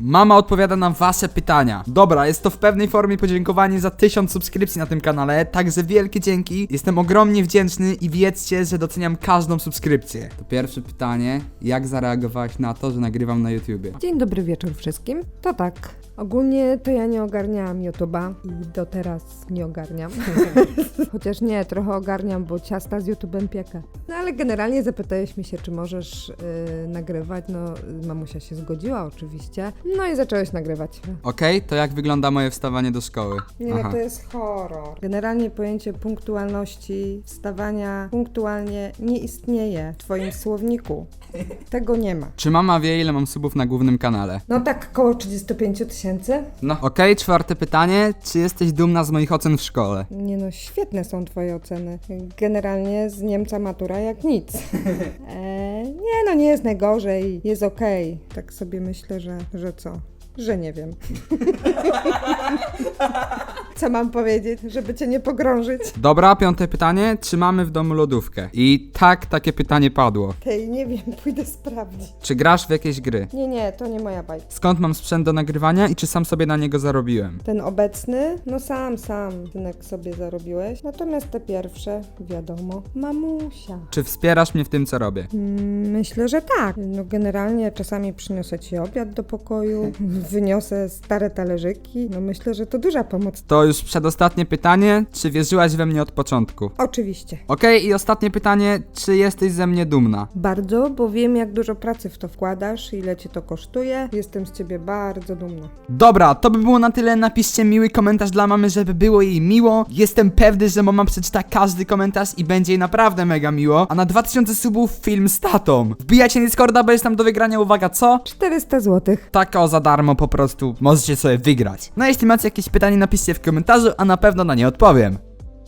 Mama odpowiada na wasze pytania. Dobra, jest to w pewnej formie podziękowanie za 1000 subskrypcji na tym kanale, także wielkie dzięki. Jestem ogromnie wdzięczny i wiedzcie, że doceniam każdą subskrypcję. To pierwsze pytanie, jak zareagowałaś na to, że nagrywam na YouTubie? Dzień dobry wieczór wszystkim. To tak. Ogólnie to ja nie ogarniałam YouTube'a i do teraz nie ogarniam. Chociaż nie, trochę ogarniam, bo ciasta z YouTube'em piekę. No ale generalnie zapytałeś mi się, czy możesz yy, nagrywać. No, mamusia się zgodziła oczywiście. No i zacząłeś nagrywać. Okej, to jak wygląda moje wstawanie do szkoły? Nie, no to jest horror. Generalnie pojęcie punktualności, wstawania punktualnie nie istnieje w twoim słowniku. Tego nie ma. Czy mama wie, ile mam subów na głównym kanale? No tak koło 35 tysięcy. No, okej, czwarte pytanie, czy jesteś dumna z moich ocen w szkole? Nie no, świetne są twoje oceny. Generalnie z Niemca matura jak nic. e, no, nie jest najgorzej, jest okej. Tak sobie myślę, że, że co? Że nie wiem. co mam powiedzieć, żeby cię nie pogrążyć? Dobra, piąte pytanie, czy mamy w domu lodówkę? I tak, takie pytanie padło. Tej, nie wiem, pójdę sprawdzić. Czy grasz w jakieś gry? Nie, nie, to nie moja bajka. Skąd mam sprzęt do nagrywania i czy sam sobie na niego zarobiłem? Ten obecny, no sam, sam, synek sobie zarobiłeś. Natomiast te pierwsze, wiadomo, mamusia. Czy wspierasz mnie w tym, co robię? Mm, Myślę, że tak. No generalnie czasami przyniosę ci obiad do pokoju, wyniosę stare talerzyki. No myślę, że to duża pomoc. To już przedostatnie pytanie, czy wierzyłaś we mnie od początku? Oczywiście. Okej, i ostatnie pytanie, czy jesteś ze mnie dumna? Bardzo, bo wiem jak dużo pracy w to wkładasz, ile cię to kosztuje. Jestem z ciebie bardzo dumna. Dobra, to by było na tyle. Napiszcie miły komentarz dla mamy, żeby było jej miło. Jestem pewny, że mama przeczyta każdy komentarz i będzie jej naprawdę mega miło. A na 2000 subów film z tatą. Wbijajcie na Discorda, bo jest tam do wygrania, uwaga, co? 400 zł. Tak o za darmo po prostu możecie sobie wygrać. No jeśli macie jakieś pytanie, napiszcie w komentarzu, a na pewno na nie odpowiem.